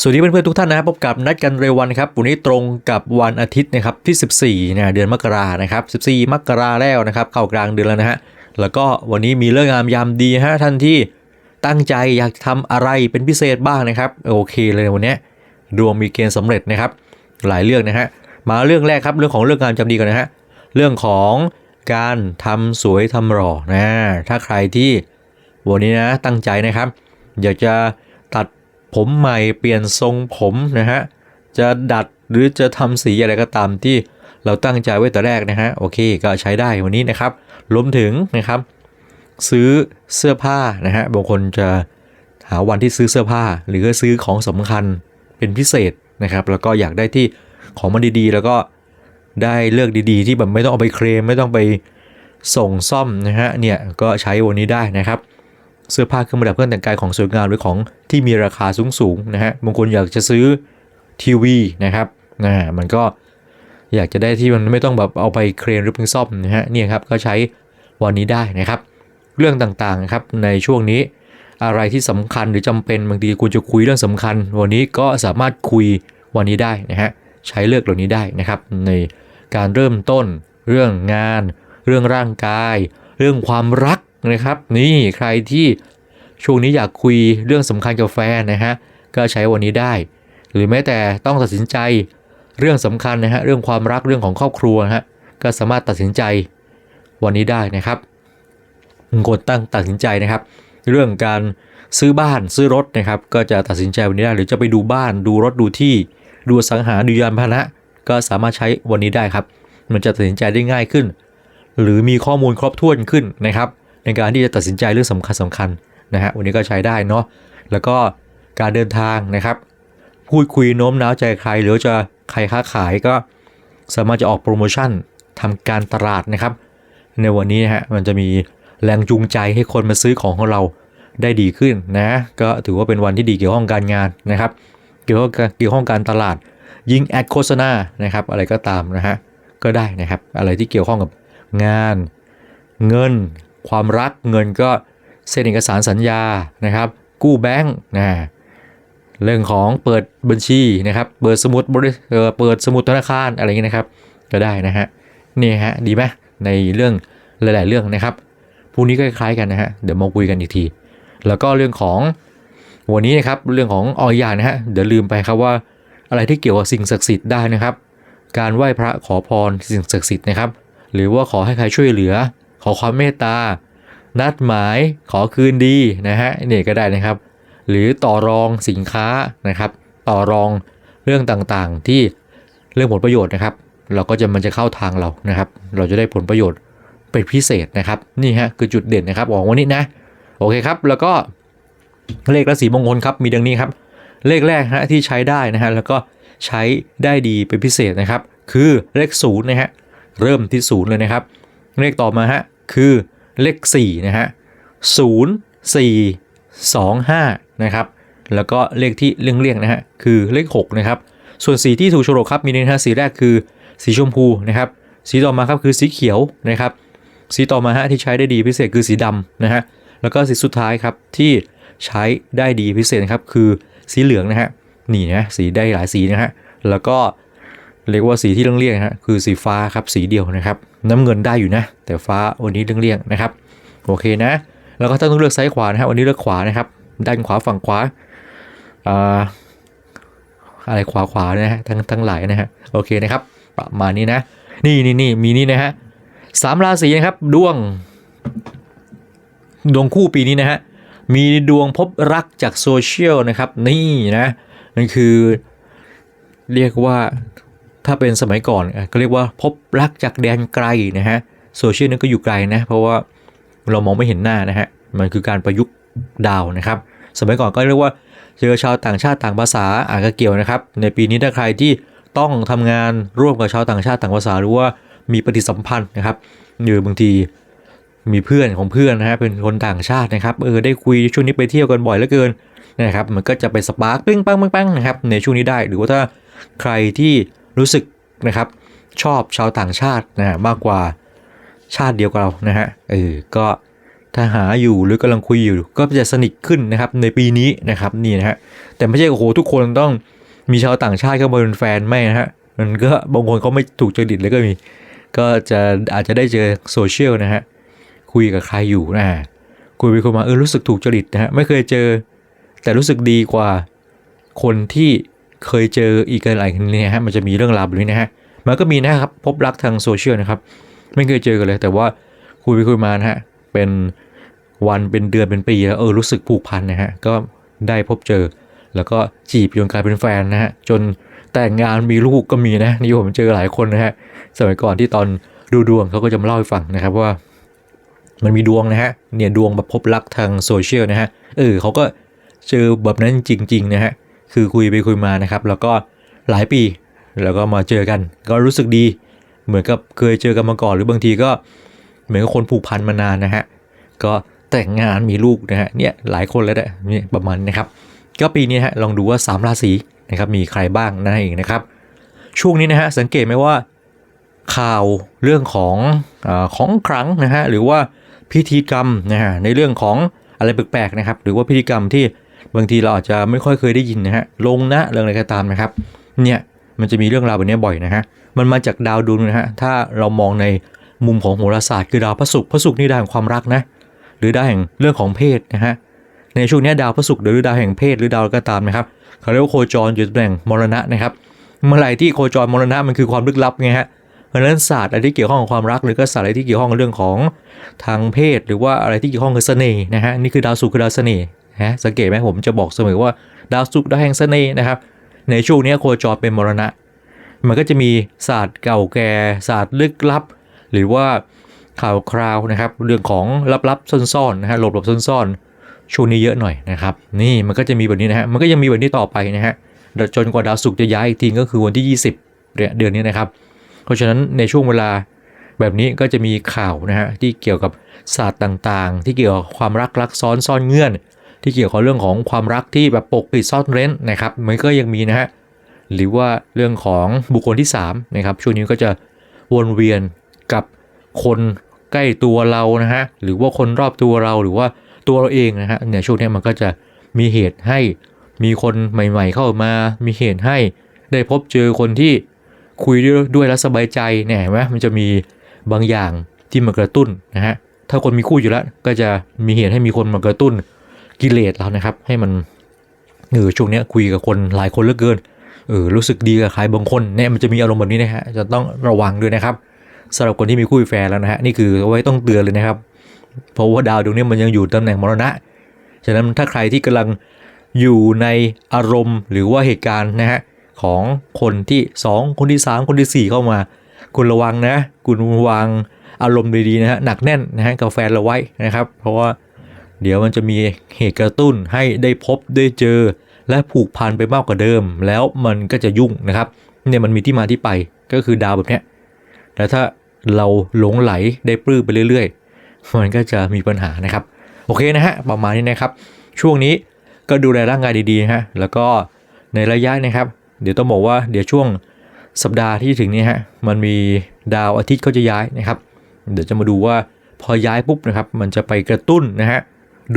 สวัสดีเพื่อนๆทุกท่านนะครับพบกับนัดกันเร็ววันครับวันนี้ตรงกับวันอาทิตย์นะครับที่ 14นะเดือนมกรานะครับ 14 มกราแล้วนะครับเข้ากลางเดือนแล้วนะฮะแล้วก็วันนี้มีเรื่องงามยามดีฮะท่านที่ตั้งใจอยากทำอะไรเป็นพิเศษบ้างนะครับโอเคเลยวันนี้ดวงมีเกณฑ์สำเร็จนะครับ หลายเรื่องนะฮะมาเรื่องแรกครับเรื่องของเรื่องงามยามดีก่อนนะฮะเรื่องของการทำสวยทำหล่อนะถ้าใครที่วันนี้นะตั้งใจนะครับ อยากจะ ผมใหม่เปลี่ยนทรงผมนะฮะจะดัดหรือจะทำสีอะไรก็ตามที่เราตั้งใจไว้แต่แรกนะฮะโอเคก็ใช้ได้วันนี้นะครับรวมถึงนะครับ ซื้อเสื้อผ้านะฮะบางคนจะหาวันที่ซื้อเสื้อผ้า หรือซื้อของสำคัญเป็นพิเศษนะครับ แล้วก็อยากได้ที่ของมันดีๆ แล้วก็ได้เลือกดีๆ ที่แบบไม่ต้องเอาไปเคลมไม่ต้องไปส่งซ่อมนะฮะเนี่ยก็ใช้วันนี้ได้นะครับ เสื้อผ้าเครื่องประดับเครื่องแต่งกายของสวยงามหรือของที่มีราคาสูงๆนะฮะบางคนอยากจะซื้อทีวีนะครับนะมันก็อยากจะได้ที่มันไม่ต้องแบบเอาไปเคลมหรือเพิ่งซ่อมนะฮะเนี่ยครับก็ใช้วันนี้ได้นะครับ เรื่องต่างๆนะครับในช่วงนี้อะไรที่สำคัญหรือจำเป็นบางทีคุณจะคุยเรื่องสำคัญ วันนี้ก็สามารถคุยวันนี้ได้นะฮะใช้เลือกเหล่านี้ได้นะครับ ในการเริ่มต้น เรื่องงาน เรื่องร่างกาย เรื่องความรัก นะครับ นี่ใครที่ช่วงนี้อยากคุยเรื่องสำคัญกับแฟนนะฮะก็ใช้วันนี้ได้ หรือแม้แต่ต้องตัดสินใจเรื่องสำคัญนะฮะเรื่องความรักเรื่องของครอบครัวนะฮะก็สามารถตัดสินใจวันนี้ได้นะครับกดตั้งตัดสินใจนะครับ เรื่องการซื้อบ้านซื้อรถนะครับ ก็จะตัดสินใจวันนี้ได้ หรือจะไปดูบ้านดูรถดูที่ ดูสังหาดูยานพาหนะ ก็สามารถใช้วันนี้ได้ครับ มันจะตัดสินใจได้ง่ายขึ้น หรือมีข้อมูลครบถ้วนขึ้นนะครับ ในการที่จะตัดสินใจเรื่องสำคัญสำคัญนะฮะวันนี้ก็ใช้ได้เนาะแล้วก็การเดินทางนะครับ พูดคุยโน้มน้าวใจใคร หรือจะใครค้าขายก็สามารถจะออกโปรโมชั่นทำการตลาดนะครับ ในวันนี้นะฮะมันจะมีแรงจูงใจให้คนมาซื้อของของเราได้ดีขึ้นนะก็ถือว่าเป็นวันที่ดีเกี่ยวข้องการงานนะครับ เกี่ยวข้องกับเกี่ยวข้องการตลาด ยิงแอดโฆษณานะครับ อะไรก็ตามนะฮะก็ได้นะครับ อะไรที่เกี่ยวข้องกับงาน เงิน ความรักเงินก็เซ็นเอกสารสัญญานะครับ กู้แบงค์นะเรื่องของเปิดบัญชีนะครับเปิดสมุดบริเปิดสมุดธนาคารอะไรอย่างเงี้ยนะครับ ก็ได้นะฮะนี่ฮะดีไหมในเรื่องหลาย ๆ เรื่องนะครับพวกนี้ก็คล้ายๆกันนะฮะเดี๋ยวมาคุยกันอีกที แล้วก็เรื่องของวันนี้นะครับเรื่องของออยานะฮะเดี๋ยวลืมไปครับว่าอะไรที่เกี่ยวกับสิ่งศักดิ์สิทธิ์ได้นะครับ การไหว้พระขอพรสิ่งศักดิ์สิทธิ์นะครับ หรือว่าขอให้ใครช่วยเหลือ อความเมตตา นัดหมายขอคืนดีนะฮะเนี่ยก็ได้นะครับ หรือต่อรองสินค้านะครับ ต่อรองเรื่องต่างๆที่เรื่องผลประโยชน์นะครับ เราก็จะมันจะเข้าทางเรานะครับ เราจะได้ผลประโยชน์เป็นพิเศษนะครับนี่ฮะคือจุดเด่นนะครับของวันนี้นะโอเคครับ แล้วก็เลขราศีมงคลครับมีดังนี้ครับ เลขแรกฮะที่ใช้ได้นะฮะแล้วก็ใช้ได้ดีเป็นพิเศษนะครับ คือเลขศูนย์นะฮะเริ่มที่ศูนย์เลยนะครับ เลขต่อมาฮะ คือเลข4นะฮะศูนย์สี่สองห้านะครับแล้วก็เลขที่เลี่ยงๆนะฮะคือเลข6นะครับส่วนสีที่ถูกโฉลกครับมีในนะฮะสีแรกคือสีชมพูนะครับสีต่อมาครับคือสีเขียวนะครับสีต่อมาฮะที่ใช้ได้ดีพิเศษคือสีดำนะฮะแล้วก็สีสุดท้ายครับที่ใช้ได้ดีพิเศษนะครับคือสีเหลืองนะฮะนี่นะสีได้หลายสีนะฮะแล้วก็ เรียกว่าสีที่เลี่ยงๆนะฮะคือสีฟ้าครับสีเดียวนะครับ น้ำเงินได้อยู่นะ แต่ฟ้าวันนี้เลี่ยงๆนะครับโอเคนะ แล้วก็ต้องเลือกซ้ายขวานะฮะวันนี้เลือกขวานะครับด้านขวาฝั่งขวาอ่าอะไรขวาขวานะฮะทั้งทั้งหลายนะฮะโอเคนะครับ ประมาณนี้นะ นี่นี่นี่มีนี่นะฮะสามราศีนะครับดวง ดวงคู่ปีนี้นะฮะมีดวงพบรักจากโซเชียลนะครับ นี่นะนั่นคือเรียกว่า ถ้าเป็นสมัยก่อนก็เรียกว่าพบรักจากแดนไกลนะฮะโซเชียลนั้นก็อยู่ไกลนะ เพราะว่าเรามองไม่เห็นหน้านะฮะ มันคือการประยุกต์ดาวนะครับ สมัยก่อนก็เรียกว่าเจอชาวต่างชาติต่างภาษาอาจจะเกี่ยวนะครับ ในปีนี้ถ้าใครที่ต้องทำงานร่วมกับชาวต่างชาติต่างภาษาหรือว่ามีปฏิสัมพันธ์นะครับหรือบางทีมีเพื่อนของเพื่อนนะฮะเป็นคนต่างชาตินะครับเออได้คุยช่วงนี้ไปเที่ยวกันบ่อยเหลือเกินนะครับมันก็จะไปสปาร์คปิ้งปังปังปังนะครับในช่วงนี้ได้หรือว่าถ้าใครที่ รู้สึกนะครับชอบชาวต่างชาตินะฮะมากกว่าชาติเดียวกับเรานะฮะเออก็ถ้าหาอยู่หรือกำลังคุยอยู่ ก็จะสนิทขึ้นนะครับในปีนี้นะครับนี่นะฮะแต่ไม่ใช่โอ้โหทุกคนต้องมีชาวต่างชาติเข้ามาเป็นแฟนไม่นะฮะมันก็บางคนเขาไม่ถูกจริตเลยก็มี ก็จะอาจจะได้เจอโซเชียลนะฮะคุยกับใครอยู่นะคุยไปคุยมาเออรู้สึกถูกจริตนะฮะไม่เคยเจอ แต่รู้สึกดีกว่าคนที่ เคยเจออีกหลายคนเนี่ยฮะมันจะมีเรื่องราวแบบนี้นะฮะมันก็มีนะครับพบรักทางโซเชียลนะครับ ไม่เคยเจอกันเลย แต่ว่าคุยไปคุยมานะฮะเป็นวันเป็นเดือนเป็นปีแล้วเออรู้สึกผูกพันนะฮะก็ได้พบเจอ แล้วก็จีบจนกลายเป็นแฟนนะฮะจนแต่งงานมีลูกก็มีนะนี่ผมเจอหลายคนนะฮะสมัยก่อนที่ตอนดูดวงเขาก็จะมาเล่าให้ฟังนะครับว่า มันมีดวงนะฮะเนี่ยดวงแบบพบรักทางโซเชียลนะฮะเออเขาก็เจอแบบนั้นจริง ๆ นะฮะ คือคุยไปคุยมานะครับ แล้วก็หลายปี แล้วก็มาเจอกัน ก็รู้สึกดี เหมือนกับเคยเจอกันมาก่อน หรือบางทีก็เหมือนกับคนผูกพันมานานนะฮะ ก็แต่งงานมีลูกนะฮะ เนี่ยหลายคนแล้วแหละเนี่ยประมาณนะครับ ก็ปีนี้ฮะลองดูว่า3ราศีนะครับมีใครบ้างนั่นเองนะครับ ช่วงนี้นะฮะสังเกตไหมว่าข่าวเรื่องของอของขลังนะฮะหรือว่าพิธีกรรมนะฮะในเรื่องของอะไรแปลกๆนะครับ หรือว่าพิธีกรรมที่ บางทีเราอาจจะไม่ค่อยเคยได้ยินนะฮะลงนะเรื่องอะไรก็ตามนะครับ เนี่ยมันจะมีเรื่องราวแบบนี้บ่อยนะฮะมันมาจากดาวดวงนะฮะถ้าเรามองในมุมของโหราศาสตร์คือดาวพระศุกร์พระศุกร์นี่ดาวแห่งความรักนะหรือดาวแห่งเรื่องของเพศนะฮะในช่วงนี้ดาวพระศุกร์หรือดาวแห่งเพศหรือดาวอะไรก็ตามนะครับเขาเรียกว่าโคจรอยู่ตำแหน่งมรณะนะครับเมื่อไหร่ที่โคจรมรณะมันคือความลึกลับไงฮะเพราะฉะนั้นศาสตร์อะไรที่เกี่ยวข้องกับความรัก หรือก็ศาสตร์อะไรที่เกี่ยวข้องกับเรื่องของทางเพศ หรือว่าอะไรที่เกี่ยวข้องกับเสน่ห์นะฮะนี่คือดาวศุกร์คือดาวเสน่ห์ นะฮะสังเกตไหมผมจะบอกเสมอว่าดาวศุกร์ดาวแห่งเสน่ห์นะครับในช่วงนี้โคจรเป็นมรณะ มันก็จะมีศาสตร์เก่าแก่ศาสตร์ลึกลับ หรือว่าข่าวคราวนะครับ เรื่องของลับๆซ่อนๆนะฮะหลบๆซ่อนๆช่วงนี้เยอะหน่อยนะครับ นี่มันก็จะมีแบบนี้นะฮะมันก็ยังมีแบบนี้ต่อไปนะฮะจนกว่าดาวศุกร์จะย้ายอีกทีก็คือวันที่ 20เดือนนี้นะครับ เพราะฉะนั้นในช่วงเวลาแบบนี้ก็จะมีข่าวนะฮะที่เกี่ยวกับศาสตร์ต่างๆ ที่เกี่ยวกับความรักรักซ้อนซ่อนเงื่อน ที่เกี่ยวกับเรื่องของความรักที่แบบปกปิดซ่อนเร้นนะครับมันก็ยังมีนะฮะหรือว่าเรื่องของบุคคลที่3นะครับช่วงนี้ก็จะวนเวียนกับคนใกล้ตัวเรานะฮะหรือว่าคนรอบตัวเราหรือว่าตัวเราเองนะฮะเนี่ยช่วงนี้มันก็จะมีเหตุให้มีคนใหม่ ๆ เข้ามา มีเหตุให้ได้พบเจอคนที่คุยด้วยด้วยแล้วสบายใจเนี่ยเห็นไหมมันจะมีบางอย่างที่มากระตุ้นนะฮะถ้าคนมีคู่อยู่แล้วก็จะมีเหตุให้มีคนมากระตุ้น กิเลสเรานะครับ ให้มันเออช่วงนี้คุยกับคนหลายคนเหลือเกินเออรู้สึกดีกับใครบางคนเนี่ยมันจะมีอารมณ์แบบนี้นะฮะจะต้องระวังด้วยนะครับสำหรับคนที่มีคู่แฟนแล้วนะฮะนี่คือเอาไว้ต้องเตือนเลยนะครับ เพราะว่าดาวดวงนี้มันยังอยู่ตำแหน่งมรณะฉะนั้นถ้าใครที่กำลังอยู่ในอารมณ์หรือว่าเหตุการณ์นะฮะของคนที่ 2 คนที่ 3 คนที่ 4 เข้ามา คุณระวังนะ คุณวางอารมณ์ดีๆนะฮะหนักแน่นนะฮะกับแฟนเราไว้นะครับ เพราะว่า เดี๋ยวมันจะมีเหตุกระตุ้นให้ได้พบได้เจอ และผูกพันไปมากกว่าเดิม แล้วมันก็จะยุ่งนะครับเนี่ยมันมีที่มาที่ไปก็คือดาวแบบเนี้ยแล้วถ้าเราหลงไหลได้ปลื้มไปเรื่อยๆ มันก็จะมีปัญหานะครับ โอเคนะฮะประมาณนี้นะครับ ช่วงนี้ก็ดูแลร่างกายดีๆฮะแล้วก็ในระยะนะครับ เดี๋ยวต้องบอกว่าเดี๋ยวช่วงสัปดาห์ที่ถึงนี้ฮะมันมีดาวอาทิตย์เขาจะย้ายนะครับ เดี๋ยวจะมาดูว่าพอย้ายปุ๊บนะครับ มันจะไปกระตุ้นนะฮะ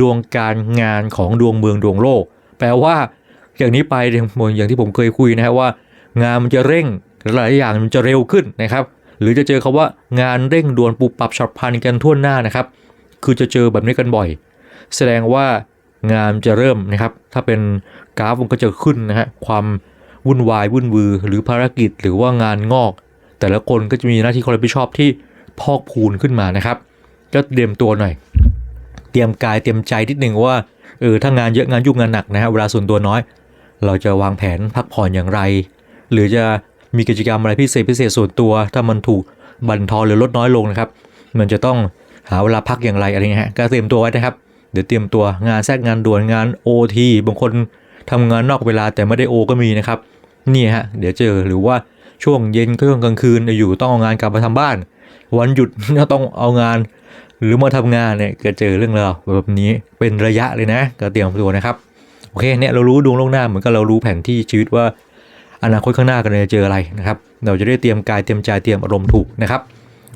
ดวงการงานของดวงเมืองดวงโลก แปลว่าอย่างนี้ไปอย่างที่ผมเคยคุยนะฮะว่า งานมันจะเร่งหลายอย่างมันจะเร็วขึ้นนะครับ หรือจะเจอคาว่างานเร่งด่วนปุบปรับฉับพลันกันทั่วหน้านะครับ คือจะเจอแบบนี้กันบ่อย แสดงว่างานจะเริ่มนะครับ ถ้าเป็นกราฟมันก็จะขึ้นนะฮะความวุ่นวายวุ่นวือ หรือภารกิจหรือว่างานงอก แต่ละคนก็จะมีหน้าที่ความรับผิดชอบที่พอกพูนขึ้นมานะครับ ก็เตรียมตัวหน่อย เตรียมกายเตรียมใจนิดหนึ่งว่าเออถ้างานเยอะงานยุ่งงานหนักนะฮะเวลาส่วนตัวน้อย เราจะวางแผนพักผ่อนอย่างไร หรือจะมีกิจกรรมอะไรพิเศษพิเศษส่วนตัว ถ้ามันถูกบั่นทอนหรือลดน้อยลงนะครับ มันจะต้องหาเวลาพักอย่างไรอะไรเงี้ยฮะก็เตรียมตัวไว้นะครับ เดี๋ยวเตรียมตัวงานแทรกงานด่วนงาน OT บางคนทำงานนอกเวลาแต่ไม่ได้โอก็มีนะครับนี่ฮะเดี๋ยวเจอหรือว่าช่วงเย็นก็ช่วงกลางคืนอยู่ต้องเอางานกลับมาทำบ้าน วันหยุดก็ต้องเอางาน หรือมาทำงานเนี่ยก็เจอเรื่องราวแบบนี้เป็นระยะเลยนะก็เตรียมตัวนะครับโอเคเนี่ยเรารู้ดวงล่วงหน้าเหมือนกับเรารู้แผนที่ชีวิตว่าอนาคตข้างหน้ากันจะเจออะไรนะครับ เราจะได้เตรียมกายเตรียมใจเตรียมอารมณ์ถูกนะครับ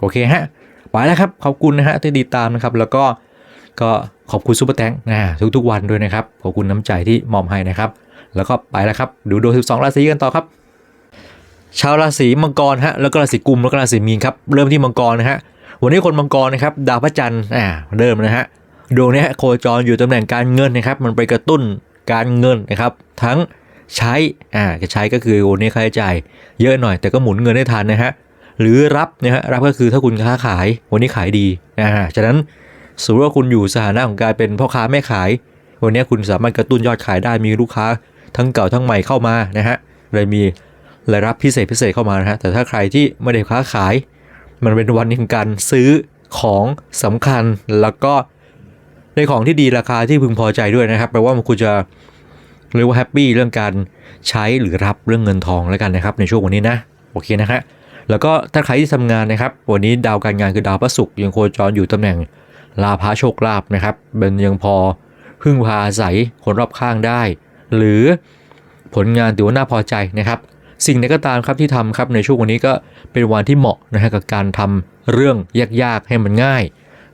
โอเคฮะไปแล้วครับขอบคุณนะฮะที่ติดตามนะครับ แล้วก็ก็ขอบคุณซูเปอร์แตงนะทุกๆวันด้วยนะครับขอบคุณน้ำใจที่มอบให้นะครับ แล้วก็ไปแล้วครับดูดวง12 ราศีกันต่อครับชาวราศีมังกรฮะแล้วก็ราศีกุมแล้วก็ราศีมีนครับเริ่มที่มังกรนะฮะ วันนี้คนมังกรนะครับดาวพระจันทร์อ่าเริ่มนะฮะดวงนี้โคจรอยู่ตำแหน่งการเงินนะครับ มันไปกระตุ้นการเงินนะครับ ทั้งใช้อ่าจะใช้ก็คือวันนี้ค่าใช้จ่ายเยอะหน่อยแต่ก็หมุนเงินได้ทันนะฮะหรือรับนะฮะรับก็คือถ้าคุณค้าขายวันนี้ขายดีอ่าฉะนั้นสมมติว่าคุณอยู่สถานะของการเป็นพ่อค้าแม่ขาย วันนี้คุณสามารถกระตุ้นยอดขายได้มีลูกค้าทั้งเก่าทั้งใหม่เข้ามานะฮะเลยมีรายรับพิเศษพิเศษเข้ามานะฮะแต่ถ้าใครที่ไม่ได้ค้าขาย มันเป็นวันของการซื้อของสำคัญแล้วก็ในของที่ดีราคาที่พึงพอใจด้วยนะครับแปลว่ามันคุณจะเรียกว่าแฮปปี้เรื่องการใช้หรือรับเรื่องเงินทองแล้วกันนะครับในช่วงวันนี้นะโอเคนะฮะแล้วก็ถ้าใครที่ทำงานนะครับ วันนี้ดาวการงานคือดาวพระศุกร์ยังโคจรอยู่ตำแหน่งลาภะโชคลาภนะครับเป็นยังพอพึ่งพาอาศัยคนรอบข้างได้ หรือผลงานถือว่าน่าพอใจนะครับ สิ่งใดก็ตามครับที่ทำครับในช่วงวันนี้ก็เป็นวันที่เหมาะนะฮะกับการทำเรื่องยากๆให้มันง่าย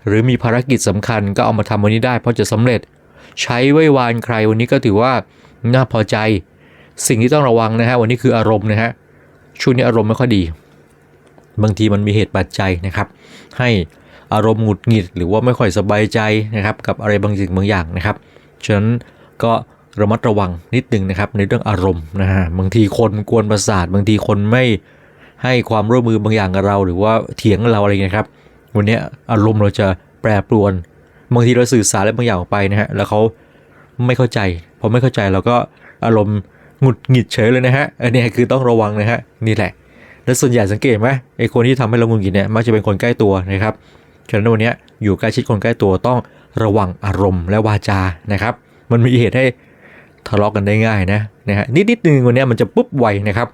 หรือมีภารกิจสำคัญก็เอามาทำวันนี้ได้ เพราะจะสำเร็จ ใช้ไว้วานใครวันนี้ก็ถือว่าน่าพอใจ สิ่งที่ต้องระวังนะฮะวันนี้คืออารมณ์นะฮะช่วงนี้อารมณ์ไม่ค่อยดี บางทีมันมีเหตุปัจจัยนะครับ ให้อารมณ์หงุดหงิด หรือว่าไม่ค่อยสบายใจนะครับกับอะไรบางสิ่งบางอย่างนะครับฉะนั้นก็ ระมัดระวังนิดนึงนะครับในเรื่องอารมณ์นะฮะบางทีคนกวนประสาท บางทีคนไม่ให้ความร่วมมือบางอย่างกับเรา หรือว่าเถียงเราอะไรเงี้ยครับ วันนี้อารมณ์เราจะแปรปรวน บางทีเราสื่อสารอะไรบางอย่างออกไปนะฮะแล้วเขาไม่เข้าใจพอไม่เข้าใจเราก็อารมณ์หงุดหงิดเฉยเลยนะฮะอันนี้คือต้องระวังนะฮะนี่แหละ แล้วส่วนใหญ่สังเกตไหมไอ้คนที่ทำให้เราหงุดหงิดเนี่ยมักจะเป็นคนใกล้ตัวนะครับฉะนั้นวันนี้อยู่ใกล้ชิดคนใกล้ตัวต้องระวังอารมณ์และวาจานะครับ มันมีเหตุให้ ทะเลาะกันได้ง่ายนะนะฮะนิดนิดนึงวันนี้มันจะปุ๊บไวนะครับ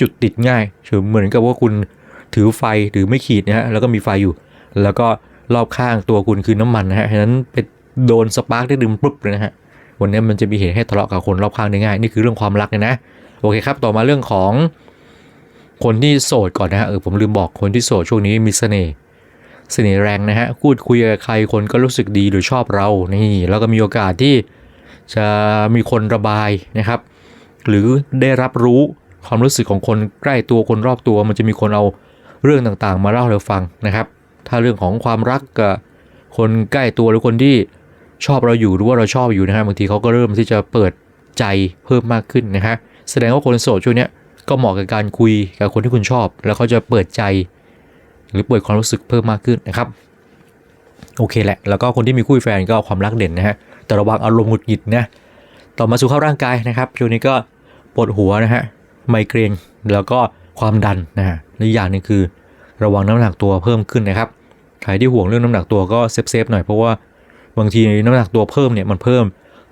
จุดติดง่ายเหมือนกับว่าคุณถือไฟหรือไม่ขีดนะฮะแล้วก็มีไฟอยู่ แล้วก็รอบข้างตัวคุณคือน้ำมันนะฮะฉะนั้นไปโดนสปาร์กได้ดึงปุ๊บเลยนะฮะวันนี้มันจะมีเหตุให้ทะเลาะกับคนรอบข้างได้ง่ายนี่คือเรื่องความรักเลยนะโอเคครับต่อมาเรื่องของคนที่โสดก่อนนะฮะเออผมลืมบอกคนที่โสดช่วงนี้มีเสน่ห์เสน่ห์แรงนะฮะพูดคุยกับใครคนก็รู้สึกดีหรือชอบเรานี่แล้วก็มีโอกาสที่ จะมีคนระบายนะครับ หรือได้รับรู้ความรู้สึกของคนใกล้ตัวคนรอบตัว มันจะมีคนเอาเรื่องต่างๆ มาเล่าให้เราฟังนะครับ ถ้าเรื่องของความรักกับคนใกล้ตัวหรือคนที่ชอบเราอยู่หรือว่าเราชอบอยู่นะฮะบางทีเขาก็เริ่มที่จะเปิดใจเพิ่มมากขึ้นนะฮะแสดงว่าคนโสดช่วงเนี้ยก็เหมาะกับการคุยกับคนที่คุณชอบ แล้วเขาจะเปิดใจ หรือเปิดความรู้สึกเพิ่มมากขึ้นนะครับ โอเคแหละ แล้วก็คนที่มีคู่แฟนก็ความรักเด่นนะฮะ แต่ระวังอารมณ์หงุดหงิดนะต่อมาสู่เข้าร่างกายนะครับช่วงนี้ก็ปวดหัวนะฮะไมเกรนแล้วก็ความดันนะฮะและอีกอย่างนึงคือระวังน้ำหนักตัวเพิ่มขึ้นนะครับใครที่ห่วงเรื่องน้ำหนักตัวก็เซฟเซฟๆหน่อยเพราะว่าบางทีน้ำหนักตัวเพิ่มเนี่ยมันเพิ่ม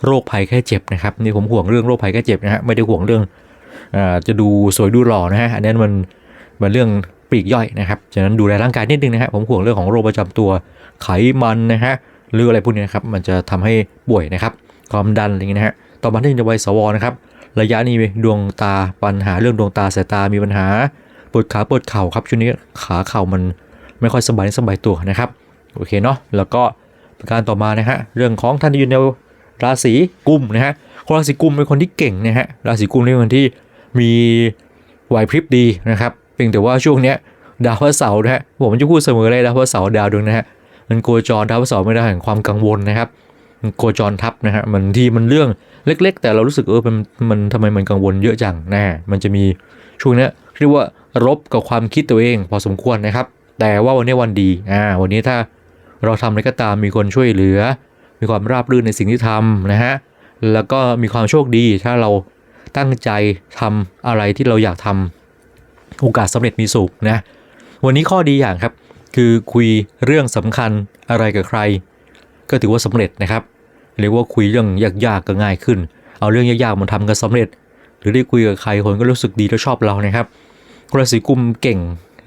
โรคภัยแค่เจ็บนะครับนี่ผมห่วงเรื่องโรคภัยแค่เจ็บนะฮะไม่ได้ห่วงเรื่องอจะดูสวยดูหล่อนะฮะอันนั้นมันมันเรื่องปลีกย่อยนะครับฉะนั้นดูแลร่างกายนิดนึงนะฮะผมห่วงเรื่องของโรคประจำตัวไขมันนะฮะ หรืออะไรพวกนี้นะครับมันจะทำให้ป่วยนะครับความดันอะไรอย่างนี้นะฮะต่อมาที่จะวัยสวนะครับระยะนี้ดวงตาปัญหาเรื่องดวงตาสายตามีปัญหาปวดขาปวดเข่าครับช่วงนี้ขาเข่ามันไม่ค่อยสบายสบายตัวนะครับโอเคเนาะแล้วก็ประการต่อมานะฮะเรื่องของท่านที่อยู่ในราศีกุมนะฮะคนราศีกุมเป็นคนที่เก่งนะฮะราศีกุมเป็นคนที่มีไหวพริบดีนะครับเพียงแต่ว่าช่วงเนี้ยดาวพระเสาร์นะฮะผมจะพูดเสมอเลยดาวพระเสาร์ดาวดวงนะฮะ มันโคจรดาวเสาร์ไม่ได้แห่งความกังวลนะครับมันโคจรทับนะฮะมันที่มันเรื่องเล็ก ๆ แต่เรารู้สึกเออมันมันทำไมมันกังวลเยอะจังนะมันจะมีช่วงนี้เรียกว่ารบกับความคิดตัวเอง พอสมควรนะครับ แต่ว่าวันนี้วันดีอ่าวันนี้ถ้าเราทำอะไรก็ตามมีคนช่วยเหลือ มีความราบรื่นในสิ่งที่ทำนะฮะแล้วก็มีความโชคดีถ้าเราตั้งใจทำอะไรที่เราอยากทำโอกาสสำเร็จมีสูงนะ วันนี้ข้อดีอย่างครับ คือคุยเรื่องสำคัญอะไรกับใคร ก็ถือว่าสำเร็จนะครับเรียกว่าคุยเรื่องยากๆก็ง่ายขึ้น เอาเรื่องยากๆมาทำก็สำเร็จ หรือได้คุยกับใครคนก็รู้สึกดีและชอบเรานะครับราศีกุมเก่ง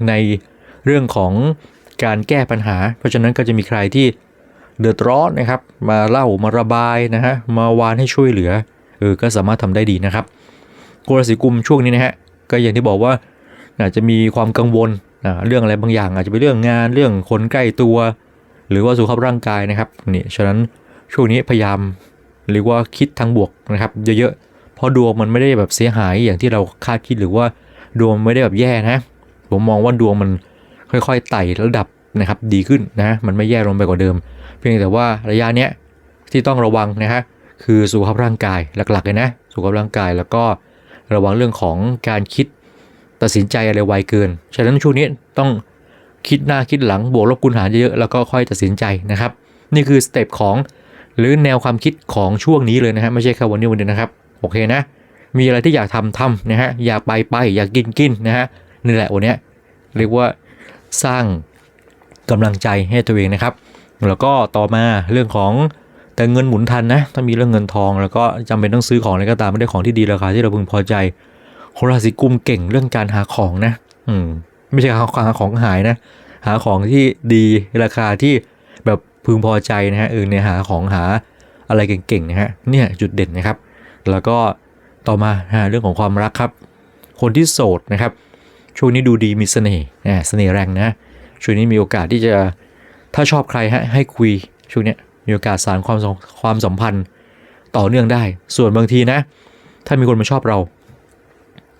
ในเรื่องของการแก้ปัญหา เพราะฉะนั้นก็จะมีใครที่เดือดร้อนนะครับ มาเล่ามาระบายนะฮะมาวานให้ช่วยเหลือเออก็สามารถทำได้ดีนะครับราศีกุมช่วงนี้นะฮะก็อย่างที่บอกว่าอาจจะมีความกังวล เรื่องอะไรบางอย่างอาจจะเป็นเรื่องงานเรื่องคนใกล้ตัว หรือว่าสุขภาพร่างกายนะครับนี่ฉะนั้นช่วงนี้พยายามเรียกว่าคิดทางบวกนะครับ เยอะๆเพราะดวงมันไม่ได้แบบเสียหายอย่างที่เราคาดคิดหรือว่าดวงไม่ได้แบบแย่นะ ผมมองว่าดวงมันค่อยๆไต่ระดับนะครับ ดีขึ้นนะมันไม่แย่ลงไปกว่าเดิม เพียงแต่ว่าระยะเนี้ยที่ต้องระวังนะฮะคือสุขภาพร่างกายหลักๆเลยนะ สุขภาพร่างกายแล้วก็ระวังเรื่องของการคิด ตัดสินใจอะไรไวเกิน ฉะนั้นช่วงนี้ต้องคิดหน้าคิดหลังบวกลบคูณหารเยอะๆแล้วก็ค่อยตัดสินใจนะครับ นี่คือสเต็ปของหรือแนวความคิดของช่วงนี้เลยนะฮะไม่ใช่แค่วันนี้วันเดียวนะครับโอเคนะ มีอะไรที่อยากทำทำนะฮะอยากไปไปอยากกินกินนะฮะนี่แหละวันนี้เรียกว่าสร้างกำลังใจให้ตัวเองนะครับ แล้วก็ต่อมาเรื่องของแต่เงินหมุนทันนะถ้ามีเรื่องเงินทอง แล้วก็จำเป็นต้องซื้อของอะไรก็ตามไม่ได้ของที่ดีราคาที่เราพึงพอใจ คนราศีกุมเก่งเรื่องการหาของนะ อืม ไม่ใช่หาหาของหายนะ หาของที่ดีราคาที่แบบพึงพอใจนะฮะเออเนี่ยหาของหาอะไรเก่งๆนะฮะเนี่ยจุดเด่นนะครับ แล้วก็ต่อมาฮะเรื่องของความรักครับ คนที่โสดนะครับ ช่วงนี้ดูดีมีเสน่ห์นะเสน่ห์แรงนะช่วงนี้มีโอกาสที่จะถ้าชอบใครฮะให้คุยช่วงนี้มีโอกาสสานความความสัมพันธ์ต่อเนื่องได้ ส่วนบางทีนะ ถ้ามีคนมาชอบเรา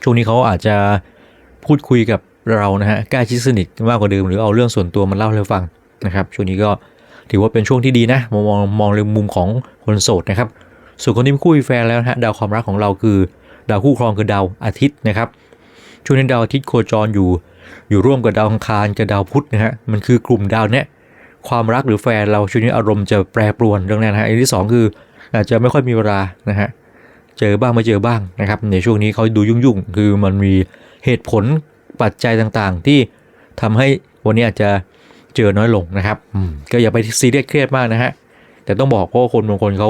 ช่วงนี้เขาอาจจะพูดคุยกับเรานะฮะใกล้ชิดสนิทมากกว่าเดิมหรือเอาเรื่องส่วนตัวมาเล่าให้เราฟังนะครับช่วงนี้ก็ถือว่าเป็นช่วงที่ดีนะมองมองมองในมุมของคนโสดนะครับส่วนคนที่มีคู่มีแฟนแล้วนะฮะดาวความรักของเราคือ ดาวคู่ครองคือดาวอาทิตย์นะครับช่วงนี้ดาวอาทิตย์โคจรอยู่ อยู่ร่วมกับดาวอังคารกับดาวพุธนะฮะมันคือกลุ่มดาวเนี้ยความรักหรือแฟนเราช่วงนี้อารมณ์จะแปรปรวนเรื่องนี้นะฮะอันที่สองคืออาจจะไม่ค่อยมีเวลานะฮะ เจอบ้างไม่เจอบ้างนะครับ ในช่วงนี้เขาดูยุ่งๆ คือมันมีเหตุผลปัจจัยต่างๆ ที่ทำให้วันนี้อาจจะเจอน้อยลงนะครับอืมก็อย่าไปซีเรียสเครียดมากนะฮะแต่ต้องบอกว่าคนบางคนเขา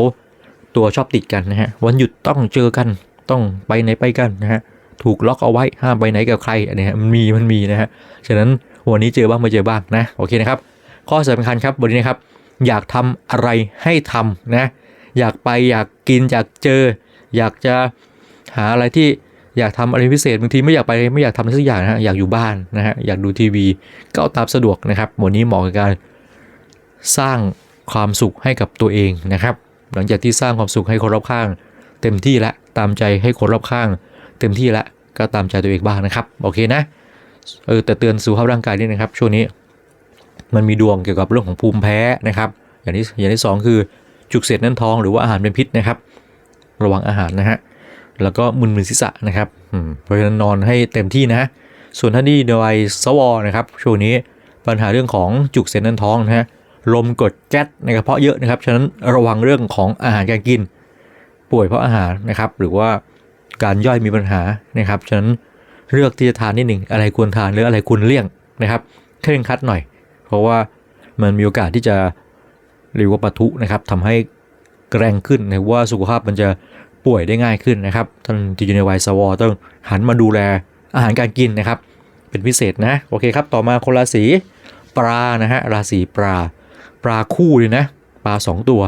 ตัวชอบติดกันนะฮะวันหยุดต้องเจอกันต้องไปไหนไปกันนะฮะถูกล็อกเอาไว้ห้ามไปไหนกับใครอันนี้ฮะมันมีมันมีนะฮะฉะนั้นวันนี้เจอบ้างไม่เจอบ้างนะโอเคนะครับ ข้อสำคัญครับวันนี้นะครับ อยากทำอะไรให้ทำนะ อยากไปอยากกินอยากเจอ อยากจะหาอะไรที่อยากทำอะไรพิเศษบางทีไม่อยากไปไม่อยากทำอะไรสักอย่างนะฮะอยากอยู่บ้านนะฮะอยากดูทีวีก็เอาตามสะดวกนะครับวันนี้เหมาะกับการสร้างความสุขให้กับตัวเองนะครับ หลังจากที่สร้างความสุขให้คนรอบข้าง เต็มที่ละตามใจให้คนรอบข้าง เต็มที่ละก็ตามใจตัวเองบ้างนะครับโอเคนะเออแต่เตือนสุขภาพร่างกายนิดนะครับ ช่วงนี้มันมีดวงเกี่ยวกับเรื่องของภูมิแพ้นะครับ อย่างที่อย่างที่สองคือจุกเสียดแน่นท้องหรือว่าอาหารเป็นพิษนะครับ ระวังอาหารนะฮะ แล้วก็มึนมึนศีรษะนะครับเพราะฉะนั้นนอนให้เต็มที่นะ ส่วนท่านที่โดยสวอนะครับช่วงนี้ปัญหาเรื่องของจุกเสียดแน่นท้องนะฮะลมกดแก๊สในกระเพาะเยอะนะครับ ฉะนั้นระวังเรื่องของอาหารการกิน ป่วยเพราะอาหารนะครับ หรือว่าการย่อยมีปัญหานะครับ ฉะนั้นเลือกที่จะทานนิดหนึ่งอะไรควรทานหรืออะไรควรเลี่ยงนะครับเคร่งครัดหน่อย เพราะว่ามันมีโอกาสที่จะเรียกว่าปะทุนะครับทำให้ แรงขึ้นนะว่าสุขภาพมันจะป่วยได้ง่ายขึ้นนะครับท่านที่อยู่ในวัยสวอต้องหันมาดูแลอาหารการกินนะครับ เป็นพิเศษนะโอเคครับต่อมาคนราศีปลานะฮะราศีปลาปลาคู่เลยนะปลาสองตัว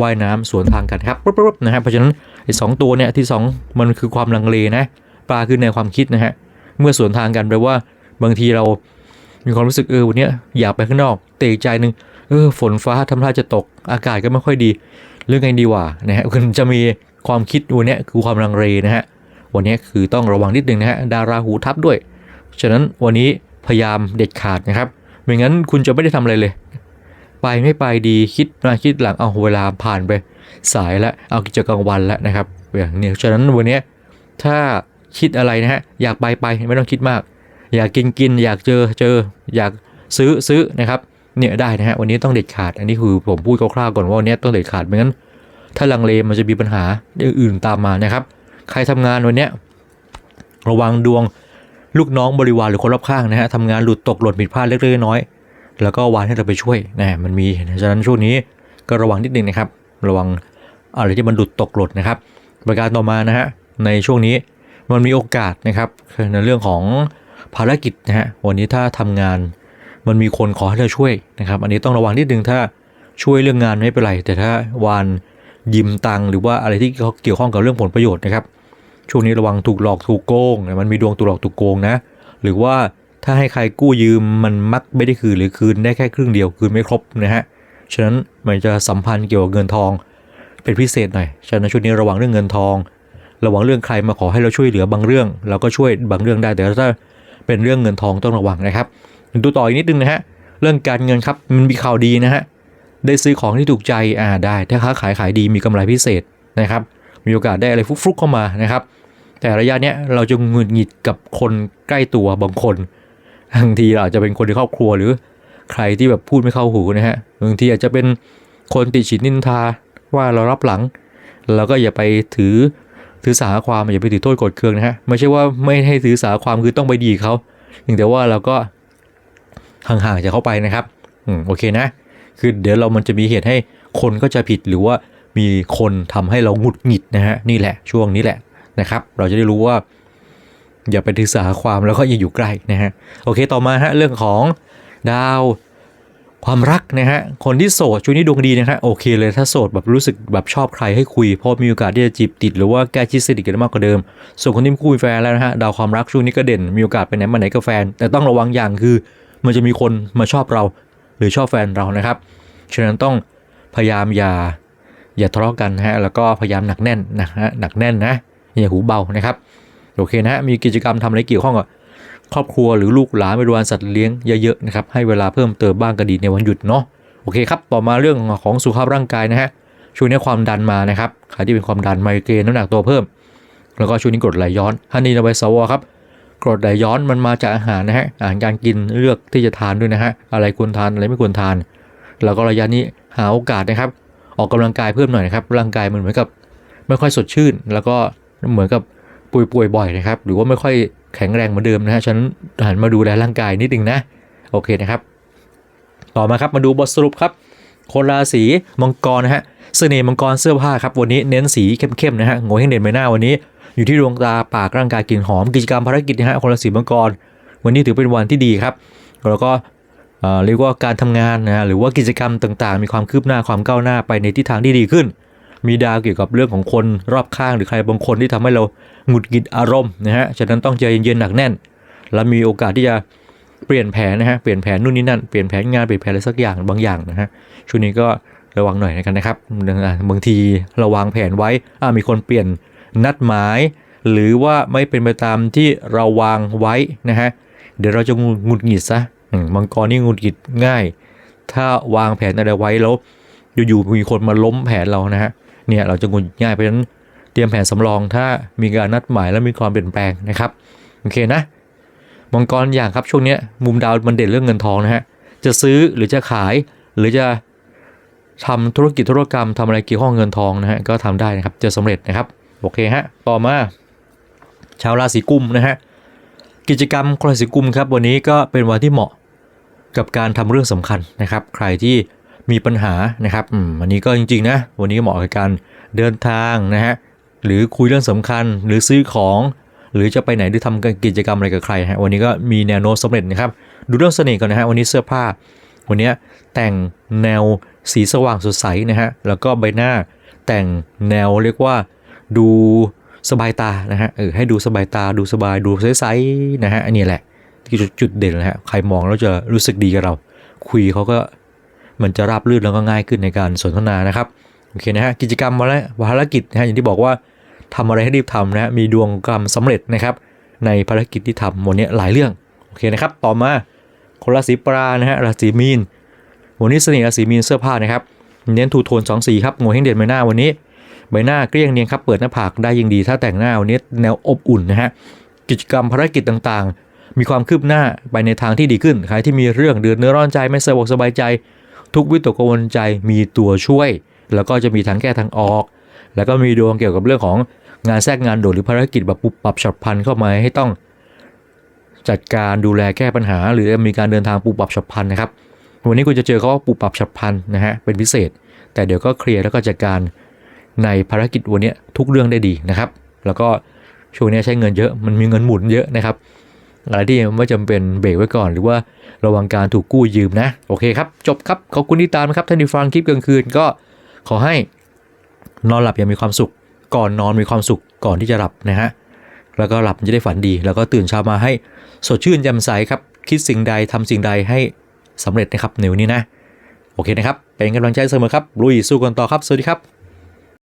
ว่ายน้ำสวนทางกันครับปุ๊บปุ๊บนะฮะเพราะฉะนั้นไอ้สองตัวเนี่ยที่สองมันคือความลังเลนะปลาคือในความคิดนะฮะเมื่อสวนทางกันแปลว่าบางทีเรามีความรู้สึกเออวันนี้อยากไปข้างนอกแต่อีกใจหนึ่งเออฝนฟ้าทำท่าจะตกอากาศก็ไม่ค่อยดี เรื่องไงดีวะนะฮะคุณจะมีความคิดวันนี้คือความลังเลนะฮะวันนี้คือต้องระวังนิดนึงนะฮะดาราหูทับด้วย ฉะนั้นวันนี้พยายามเด็ดขาดนะครับไม่งั้นคุณจะไม่ได้ทำอะไรเลย ไปไม่ไปดีคิดมาคิดหลังเอาเวลาผ่านไปสายแล้วเอากิจกลางวันแล้วนะครับอย่างนี้ฉะนั้นวันนี้ถ้าคิดอะไรนะฮะอยากไปไปไม่ต้องคิดมาก อยากกินกินอยากเจอเจออยากซื้อซื้อนะครับ เนี่ยได้นะฮะวันนี้ต้องเด็ดขาด อันนี้คือผมพูดคร่าวๆก่อนว่าวันนี้ต้องเด็ดขาดไม่งั้นถ้าลังเลมันจะมีปัญหาอื่นตามมานะครับ ใครทำงานวันเนี้ยระวังดวงลูกน้องบริวารหรือคนรอบข้างนะฮะทำงานหลุดตกหล่นผิดพลาดเล็กๆน้อยๆแล้วก็วานให้เราไปช่วยนะมันมีฉะนั้นช่วงนี้ก็ระวังนิดนึงนะครับ ระวังอะไรที่มันหลุดตกหล่นนะครับ ประการต่อมานะฮะในช่วงนี้มันมีโอกาสนะครับในเรื่องของภารกิจนะฮะวันนี้ถ้าทำงาน มันมีคนขอให้เราช่วยนะครับ อันนี้ต้องระวังนิดนึงถ้าช่วยเรื่องงานไม่เป็นไร แต่ถ้าวานยืมตังหรือว่าอะไรที่เขาเกี่ยวข้องกับเรื่องผลประโยชน์นะครับ ช่วงนี้ระวังถูกหลอกถูกโกงนะมันมีดวงถูกหลอกถูกโกงนะ หรือว่าถ้าให้ใครกู้ยืมมันมักไม่ได้คืนหรือคืนได้แค่ครึ่งเดียวคืนไม่ครบนะฮะ ฉะนั้นมันจะสัมพันธ์เกี่ยวกับเงินทองเป็นพิเศษหน่อย ฉะนั้นช่วงนี้ระวังเรื่องเงินทอง ระวังเรื่องใครมาขอให้เราช่วยเหลือบางเรื่อง เราก็ช่วยบางเรื่องได้ แต่ถ้าเป็นเรื่องเงินทองต้องระวังนะครับ ดูต่ออีกนิดนึงนะฮะเรื่องการเงินครับมันมีข่าวดีนะฮะได้ซื้อของที่ถูกใจอ่าได้ถ้าค้าขายขายดีมีกำไรพิเศษนะครับมีโอกาสได้อะไรฟุกๆเข้ามานะครับแต่ระยะเนี้ยเราจะหงุดหงิดกับคนใกล้ตัวบางคนบางทีเราอาจจะเป็นคนในครอบครัวหรือใครที่แบบพูดไม่เข้าหูนะฮะบางทีอาจจะเป็นคนติฉินนินทาว่าเรารับหลังเราก็อย่าไปถือถือสาความอย่าไปถือโทษกรธเคืองนะฮะไม่ใช่ว่าไม่ให้ถือสาความคือต้องไปดีเขาเพียงแต่ว่าเราก็ ห่างๆจากเขาไปนะครับอืมโอเคนะ คือเดี๋ยวเรามันจะมีเหตุให้คนก็จะผิดหรือว่ามีคนทำให้เราหงุดหงิดนะฮะนี่แหละช่วงนี้แหละนะครับ เราจะได้รู้ว่า อย่าไปถือสาความแล้วก็อย่าอยู่ใกล้นะฮะโอเคต่อมาฮะเรื่องของดาวความรักนะฮะ คนที่โสดช่วงนี้ดวงดีนะฮะโอเคเลยถ้าโสดแบบรู้สึกแบบชอบใครให้คุยเพราะมีโอกาสที่จะจีบติดหรือว่าแก้ชิดสนิทกันมากกว่าเดิม ส่วนคนที่มีคู่มีแฟนแล้วนะฮะดาวความรักช่วงนี้ก็เด่นมีโอกาสไปไหนมาไหนกับแฟน แต่ต้องระวังอย่างคือ มันจะมีคนมาชอบเรา หรือชอบแฟนเรานะครับ ฉะนั้นต้องพยายามอย่าอย่าทะเลาะกันนะฮะแล้วก็พยายามหนักแน่นนะฮะหนักแน่นนะอย่าหูเบานะครับโอเคนะฮะมีกิจกรรมทำอะไรเกี่ยวข้องกับครอบครัวหรือลูกหลานไปดูวันสัตว์เลี้ยงเยอะๆนะครับให้เวลาเพิ่มเติมบ้างก็ดีในวันหยุดเนาะโอเคครับต่อมาเรื่องของสุขภาพร่างกายนะฮะช่วงนี้ความดันมานะครับใครที่เป็นความดันไมเกรนน้ำหนักตัวเพิ่ม แล้วก็ช่วงนี้กดไหลย้อนฮันนีนาไวสวครับ กรดไหลย้อนมันมาจากอาหารนะฮะอาหารการกินเลือกที่จะทานด้วยนะฮะอะไรควรทานอะไรไม่ควรทาน แล้วก็ระยะนี้หาโอกาสนะครับ ออกกำลังกายเพิ่มหน่อยนะครับร่างกายมันเหมือนกับไม่ค่อยสดชื่น แล้วก็เหมือนกับป่วยๆบ่อยนะครับ หรือว่าไม่ค่อยแข็งแรงเหมือนเดิมนะฮะฉะนั้นหันมาดูแลร่างกายนิดนึงนะโอเคนะครับ ต่อมาครับมาดูบทสรุปครับคนราศีมังกรนะฮะเสน่ห์มังกรเสื้อผ้าครับวันนี้เน้นสีเข้มๆนะฮะโงเฮงเด่นใบหน้าวันนี้ อยู่ที่ดวงตาปากร่างกายกลิ่นหอม กิจกรรมภารกิจนะฮะคนราศีมังกร วันนี้ถือเป็นวันที่ดีครับ แล้วก็เอ่อเรียกว่าการทำงานนะฮะหรือว่ากิจกรรมต่างๆ มีความคืบหน้าความก้าวหน้าไปในทิศทางที่ดีขึ้น มีดาวเกี่ยวกับเรื่องของคนรอบข้างหรือใครบางคนที่ทำให้เราหงุดหงิดอารมณ์นะฮะฉะนั้นต้องใจเย็นๆหนักแน่น และมีโอกาสที่จะเปลี่ยนแผนนะฮะเปลี่ยนแผนนู่นนี่นั่นเปลี่ยนแผนงานเปลี่ยนแผนอะไรสักอย่างบางอย่างนะฮะช่วงนี้ก็ระวังหน่อยกันนะครับบางทีเราวางแผนไว้อ่ามีคนเปลี่ยน นัดหมาย หรือว่าไม่เป็นไปตามที่เราวางไว้นะฮะเดี๋ยวเราจะหงุดหงิดซะมังกรนี่หงุดหงิดง่าย ถ้าวางแผนอะไรไว้แล้วอยู่ๆมีคนมาล้มแผนเรานะฮะเนี่ยเราจะหงุดหงิดง่ายเพราะฉะนั้นเตรียมแผนสำรองถ้ามีการนัดหมายและมีความเปลี่ยนแปลงนะครับโอเคนะมังกรอย่างครับช่วงนี้มุมดาวมันเด่นเรื่องเงินทองนะฮะจะซื้อหรือจะขายหรือจะทำธุรกิจธุรกรรมทำอะไรเกี่ยวข้องเงินทองนะฮะก็ทำได้นะครับจะสำเร็จนะครับ โอเคฮะ ต่อมา ชาวราศีกุมนะฮะ กิจกรรมราศีกุมครับ วันนี้ก็เป็นวันที่เหมาะกับการทำเรื่องสำคัญนะครับ ใครที่มีปัญหานะครับอืมวันนี้ก็จริงๆนะ วันนี้เหมาะกับการเดินทางนะฮะ หรือคุยเรื่องสำคัญ หรือซื้อของ หรือจะไปไหนหรือทำกิจกรรมอะไรกับใครฮะ วันนี้ก็มีแนวโน้มสำเร็จนะครับ ดูเรื่องเสน่ห์ก่อนนะฮะ วันนี้เสื้อผ้า วันนี้แต่งแนวสีสว่างสดใสนะฮะ แล้วก็ใบหน้าแต่งแนวเรียกว่า ดูสบายตานะฮะเออให้ดูสบายตาดูสบายดูใสๆนะฮะอันนี้แหละที่จุดจุดเด่นนะฮะใครมองแล้วจะรู้สึกดีกับเรา คุยเขาก็มันจะราบรื่นแล้วก็ง่ายขึ้นในการสนทนานะครับโอเคนะฮะกิจกรรมวันละภารกิจนะฮะอย่างที่บอกว่าทำอะไรให้รีบทำนะฮะมีดวงกรรมสำเร็จนะครับ ในภารกิจที่ทำวันนี้หลายเรื่องโอเคนะครับ ต่อมาคนราศีปรานะฮะราศีมีนวันนี้เสน่ห์ราศีมีนเสื้อผ้านะครับเน้นทูโทน2สีครับงวเฮงเด่นใบหน้าวันนี้ ใบหน้าเกลี้ยงเนียนครับเปิดหน้าผากได้ยิ่งดีถ้าแต่งหน้าวันนี้แนวอบอุ่นนะฮะกิจกรรมภารกิจต่างๆ มีความคืบหน้าไปในทางที่ดีขึ้นใครที่มีเรื่องเดือดเนื้อร้อนใจไม่สะดวกสบายใจ ทุกวิตกกังวลใจมีตัวช่วย แล้วก็จะมีทางแก้ทางออก แล้วก็มีดวงเกี่ยวกับเรื่องของงานแทรกงานโดดหรือภารกิจแบบปุบปรับฉับพลันเข้ามาให้ต้อง จัดการดูแลแก้ปัญหา หรือมีการเดินทางปุบปรับฉับพลันนะครับวันนี้คุณจะเจอเขาว่าปุบปรับฉับพลันนะฮะเป็นพิเศษ แต่เดี๋ยวก็เคลียร์แล้วก็จัดการ ในภารกิจวันนี้ทุกเรื่องได้ดีนะครับ แล้วก็ช่วงนี้ใช้เงินเยอะมันมีเงินหมุนเยอะนะครับอะไรที่ไม่จำเป็นเบรกไว้ก่อน หรือว่าระวังการถูกกู้ยืมนะ โอเคครับ จบครับ ขอบคุณที่ตามครับท่านที่ฟังคลิปกลางคืนก็ขอให้นอนหลับอย่างมีความสุข ก่อนนอนมีความสุขก่อนที่จะหลับนะฮะแล้วก็หลับจะได้ฝันดี แล้วก็ตื่นเช้ามาให้สดชื่นแจ่มใสครับคิดสิ่งใดทำสิ่งใดให้สำเร็จนะครับในวันนี้นะ โอเคนะครับ เป็นกำลังใจเสมอครับลุยสู้กันต่อครับสวัสดีครับ